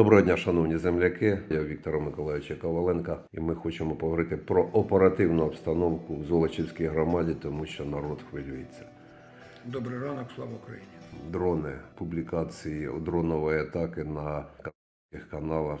Доброго дня, шановні земляки. Я Віктор Миколаївич Коваленко, і ми хочемо поговорити про оперативну обстановку в Золочівській громаді, тому що народ хвилюється. Добрий ранок, слава Україні. Дрони, публікації дронової атаки на каналах.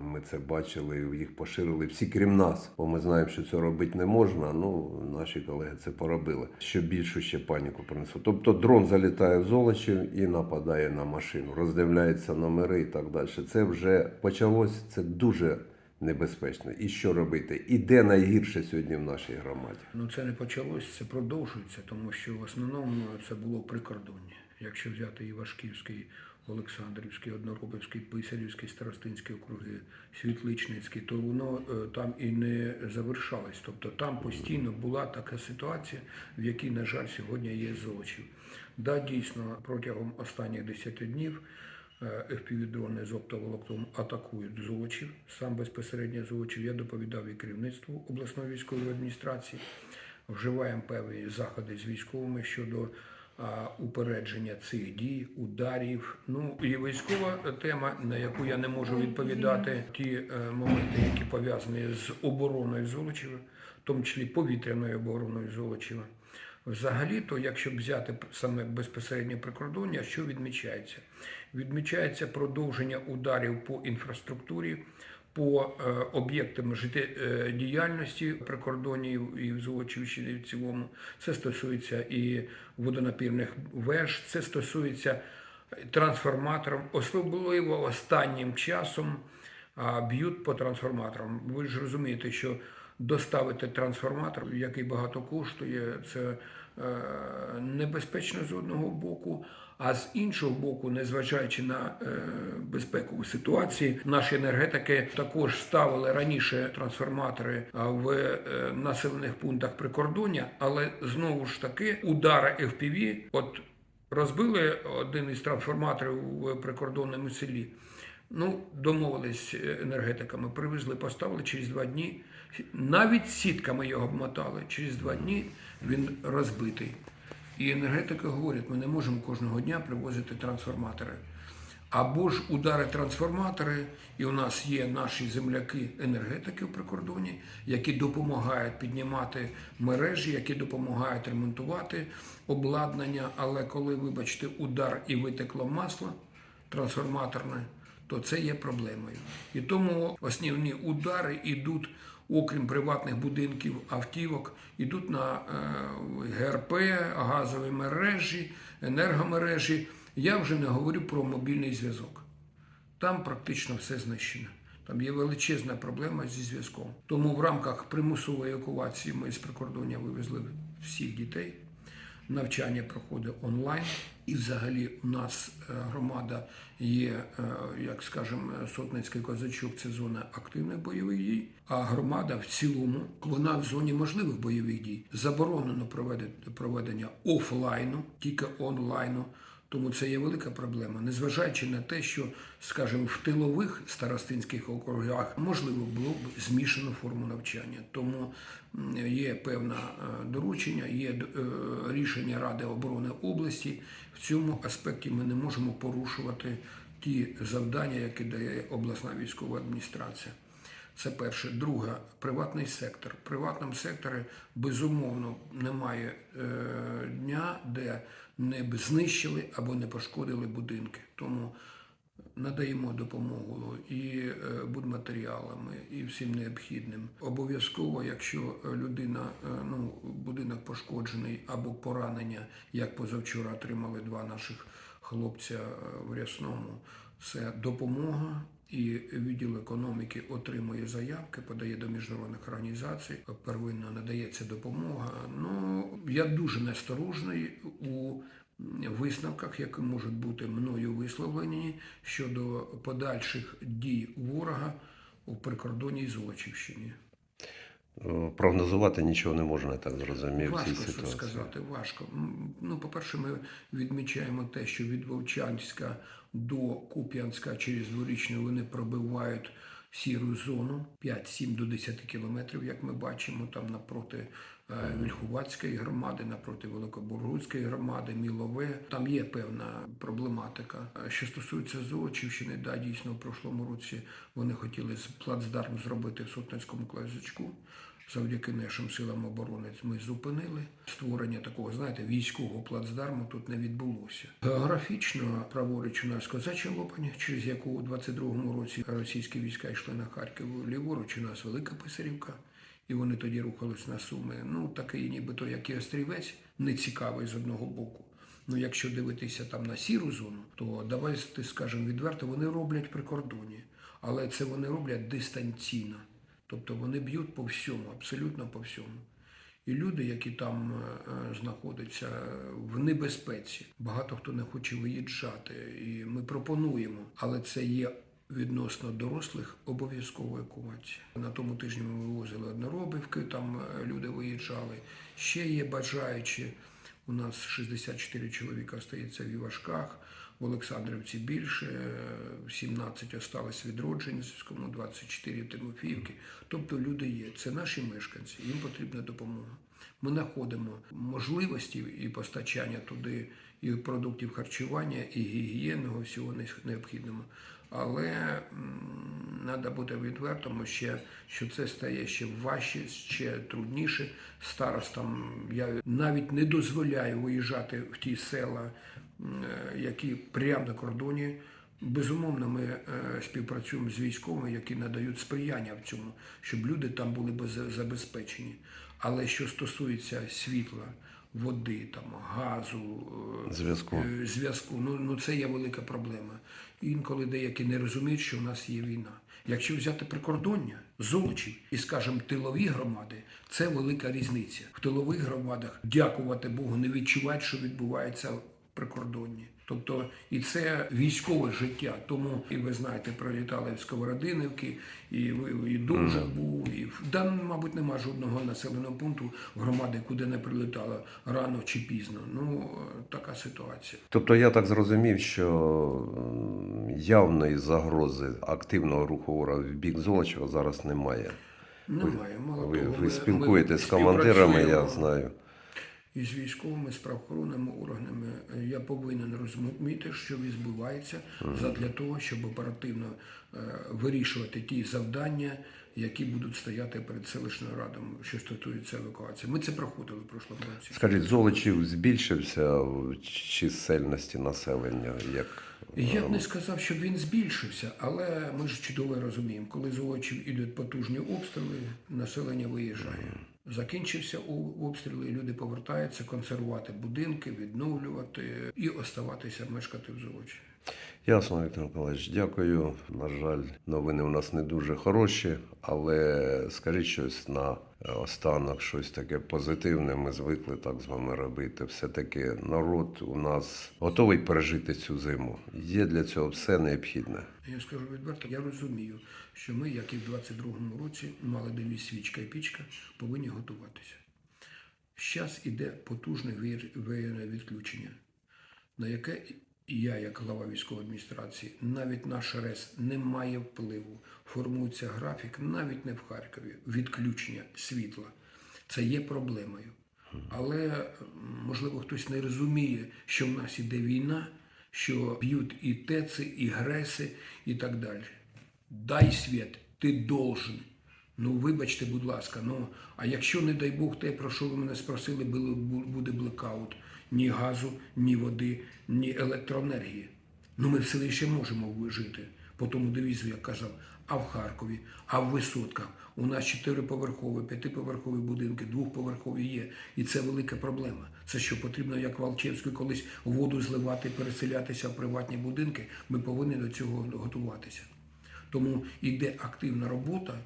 Ми це бачили, їх поширили всі, крім нас, бо ми знаємо, що це робити не можна. Ну, наші колеги це поробили. Що більшу ще паніку принесло. Тобто дрон залітає в Золочів і нападає на машину, роздивляється номери і так далі. Це вже почалось. Це дуже небезпечно. І що робити? І де найгірше сьогодні в нашій громаді? Ну це не почалось, це продовжується, тому що в основному це було прикордонні. Якщо взяти Івашківський, Олександрівський, Одноробівський, Писарівський, Старостинський округи, Світличницький, то воно е, там і не завершалось. Тобто там постійно була така ситуація, в якій, на жаль, сьогодні є Золочів. Да, дійсно, протягом останніх 10 днів е, FPV-дрони з оптоволокном атакують Золочів, сам безпосередньо Золочів. Я доповідав і керівництву обласної військової адміністрації. Вживаємо певні заходи з військовими щодо упередження цих дій, ударів. Ну і військова тема, на яку я не можу відповідати, ті е, моменти, які пов'язані з обороною Золочева, в тому числі повітряною обороною Золочева. Взагалі, то якщо взяти саме безпосередньо прикордоння, що відмічається? Відмічається продовження ударів по інфраструктурі, по е, об'єктам життєдіяльності прикордонів і в Золочівщині в цілому. Це стосується і водонапірних веж, це стосується трансформаторів, особливо останнім часом б'ють по трансформаторам. Ви ж розумієте, що доставити трансформатор, який багато коштує, це е, небезпечно з одного боку. А з іншого боку, незважаючи на е, безпекову ситуацію, наші енергетики також ставили раніше трансформатори в е, населених пунктах прикордоння, але знову ж таки удари FPV, от розбили один із трансформаторів в прикордонному селі. Ну, домовились енергетиками, привезли, поставили через два дні. Навіть сітками його обмотали. Через два дні він розбитий. І енергетики говорять, ми не можемо кожного дня привозити трансформатори. Або ж удари трансформатори, і у нас є наші земляки-енергетики в прикордоні, які допомагають піднімати мережі, які допомагають ремонтувати обладнання. Але коли, вибачте, удар і витекло масло трансформаторне, то це є проблемою. І тому основні удари йдуть, окрім приватних будинків, автівок, йдуть на е, ГРП, газові мережі, енергомережі. Я вже не говорю про мобільний зв'язок. Там практично все знищено. Там є величезна проблема зі зв'язком. Тому в рамках примусової евакуації ми з прикордоння вивезли всіх дітей. Навчання проходить онлайн, і взагалі у нас е, громада є, е, як скажемо, сотницький козачок, це зона активних бойових дій. А громада в цілому вона в зоні можливих бойових дій. Заборонено проведення, проведення офлайну, тільки онлайну. Тому це є велика проблема, незважаючи на те, що, скажімо, в тилових старостинських округах можливо було б змішану форму навчання. Тому є певне доручення, є е, рішення Ради оборони області. В цьому аспекті ми не можемо порушувати ті завдання, які дає обласна військова адміністрація. Це перше. Друге, приватний сектор. В приватному секторі безумовно немає е, дня, де не б знищили або не пошкодили будинки. Тому надаємо допомогу і е, будматеріалами, і всім необхідним. Обов'язково, якщо людина, е, ну, будинок пошкоджений або поранення, як позавчора отримали два наших хлопця в Рясному, це допомога. І відділ економіки отримує заявки, подає до міжнародних організацій. Первинно надається допомога. Ну я дуже насторожний у висновках, які можуть бути мною висловлені щодо подальших дій ворога у прикордонній Золочівщині. Е, Прогнозувати нічого не можна, я так зрозумів, Важко цій ситуації. сказати, важко. Ну, по-перше, ми відмічаємо те, що від Вовчанська до Куп'янська через дворічну вони пробивають сіру зону 5-7 до 10 кілометрів, як ми бачимо, там напроти е, Вільхувацької громади, напроти Великобургутської громади, Мілове. Там є певна проблематика. Е, Що стосується Золочівщини, да, дійсно, в прошлому році вони хотіли плацдарм зробити в Сотницькому клазочку. Завдяки нашим силам оборони ми зупинили створення такого, знаєте, військового плацдарму тут не відбулося. Географічно праворуч у нас Козача Лопань, через яку у 22-му році російські війська йшли на Харків. Ліворуч у нас Велика Писарівка, і вони тоді рухались на Суми. Ну такий, нібито як і острівець, нецікавий з одного боку. Ну, якщо дивитися там на сіру зону, то давайте скажемо відверто, вони роблять при кордоні, але це вони роблять дистанційно. Тобто вони б'ють по всьому, абсолютно по всьому. І люди, які там е, е, знаходяться в небезпеці, багато хто не хоче виїжджати. І ми пропонуємо, але це є відносно дорослих обов'язкова евакуація. На тому тижні ми вивозили одноробівки, там е, люди виїжджали. Ще є бажаючі. У нас 64 чоловіка стається в Івашках, в Олександрівці більше, е, 17 осталось в Відродженському, 24 в Тимофіївці. Тобто люди є. Це наші мешканці, їм потрібна допомога. Ми знаходимо можливості і постачання туди і продуктів харчування, і гігієнного всього необхідного. Але треба бути відвертим ще, що це стає ще важче, ще трудніше. Старостам я навіть не дозволяю виїжджати в ті села, е, які прямо на кордоні. Безумовно, ми е, співпрацюємо з військовими, які надають сприяння в цьому, щоб люди там були без- забезпечені. Але що стосується світла, води, там, газу, е, Зв'язку. е, зв'язку, ну, ну це є велика проблема. Інколи деякі не розуміють, що в нас є війна. Якщо взяти прикордоння, золочі і, скажімо, тилові громади, це велика різниця. В тилових громадах, дякувати Богу, не відчувають, що відбувається прикордонні. Тобто і це військове життя. Тому і ви знаєте, пролітали в Сковородинівки, і, ви- і Довжик був, і да, мабуть, нема жодного населеного пункту громади, куди не прилітало рано чи пізно. Ну така ситуація. Тобто я так зрозумів, що явної загрози активного руху ворога в бік Золочева зараз немає. Немає. Мало Ви, того, ви ми- спілкуєтесь з командирами, я знаю. Із військовими, з правоохоронними органами. Я повинен розуміти, що відбувається задля того, щоб оперативно е, вирішувати ті завдання, які будуть стояти перед селищною радою, що стосується евакуації. Ми це проходили в прошлому році. Скажіть, Золочів збільшився в чисельності населення? Як Я б не сказав, щоб він збільшився, але ми ж чудово розуміємо, коли з очів ідуть потужні обстріли, населення виїжджає. Закінчився обстріл, і люди повертаються консервувати будинки, відновлювати і оставатися мешкати в Золочі. Ясно, Віктор Миколаївич, дякую. На жаль, новини у нас не дуже хороші, але скажіть щось на останок, щось таке позитивне. Ми звикли так з вами робити. Все-таки народ у нас готовий пережити цю зиму. Є для цього все необхідне. Я скажу відверто, я розумію, що ми, як і в 22-му році, мали деві свічка і пічка, повинні готуватися. Зараз іде потужне воєнне відключення, на яке і я, як глава військової адміністрації, навіть наш РЕС не має впливу. Формується графік навіть не в Харкові. Відключення світла. Це є проблемою. Але можливо хтось не розуміє, що в нас іде війна, що б'ють і ТЕЦи, і ГРЕСи, і так далі. Дай світ, ти должен. Ну, вибачте, будь ласка, ну а якщо, не дай Бог, те, про що ви мене спросили, буде блекаут, ні газу, ні води, ні електроенергії. Ну ми все ще можемо вижити по тому девізу, як казав, а в Харкові, а в висотках. У нас чотириповерхові, п'ятиповерхові будинки, двохповерхові є. І це велика проблема. Це що потрібно, як в Алчевську, колись воду зливати, переселятися в приватні будинки. Ми повинні до цього готуватися. Тому йде активна робота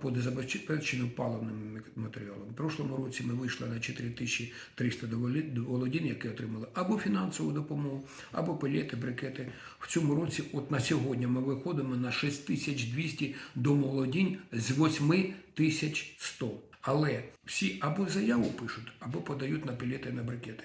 по забезпеченню паливним матеріалом. У прошлому році ми вийшли на 4300 доволі- володінь, які отримали або фінансову допомогу, або пелети, брикети. В цьому році, от на сьогодні, ми виходимо на 6200 домолодінь з 8100. Але всі або заяву пишуть, або подають на пілети на брикети.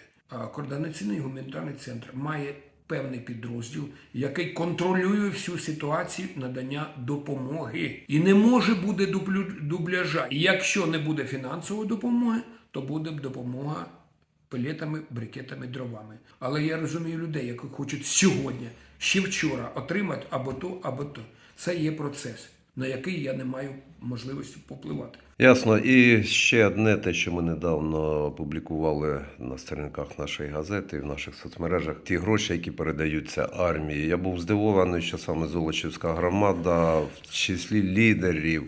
Координаційний гуманітарний центр має певний підрозділ, який контролює всю ситуацію надання допомоги. І не може дублю- дубляжа. І якщо не буде фінансової допомоги, то буде допомога пелетами, брикетами, дровами. Але я розумію людей, які хочуть сьогодні, ще вчора отримати або то, або то. Це є процес, на який я не маю можливості попливати. Ясно. І ще одне, те, що ми недавно опублікували на сторінках нашої газети, в наших соцмережах, ті гроші, які передаються армії. Я був здивований, що саме Золочівська громада в числі лідерів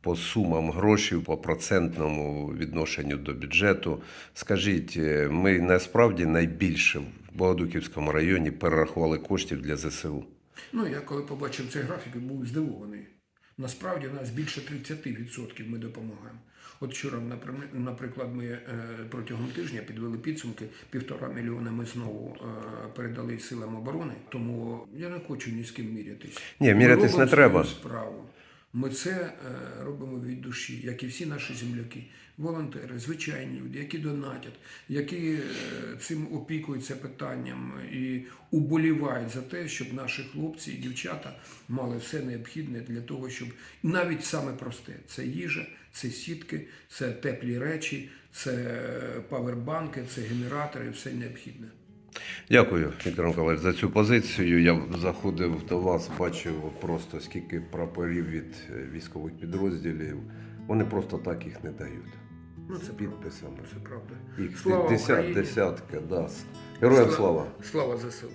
по сумам грошей, по процентному відношенню до бюджету. Скажіть, е, ми насправді найбільше в Богодуківському районі перерахували коштів для ЗСУ. Ну, я коли побачив цей графік, був здивований. Насправді у нас більше 30% ми допомагаємо. От вчора, наприклад, ми е, протягом тижня підвели підсумки, півтора мільйона ми знову е, передали силам оборони, тому я не хочу ні з ким мірятись. Ні, мірятись не треба. справу. Ми це е, робимо від душі, як і всі наші земляки, волонтери, звичайні люди, які донатять, які е, цим опікуються питанням і уболівають за те, щоб наші хлопці і дівчата мали все необхідне для того, щоб навіть саме просте це їжа, це сітки, це теплі речі, це е, павербанки, це генератори, все необхідне. Дякую, Віктор Миколаївич, за цю позицію. Я заходив до вас, бачив просто скільки прапорів від е, військових підрозділів. Вони просто так їх не дають. Ну це підписами. Це правда. Їх Слава десят, Україні! десятка, да. Героям слава. слава! Слава ЗСУ!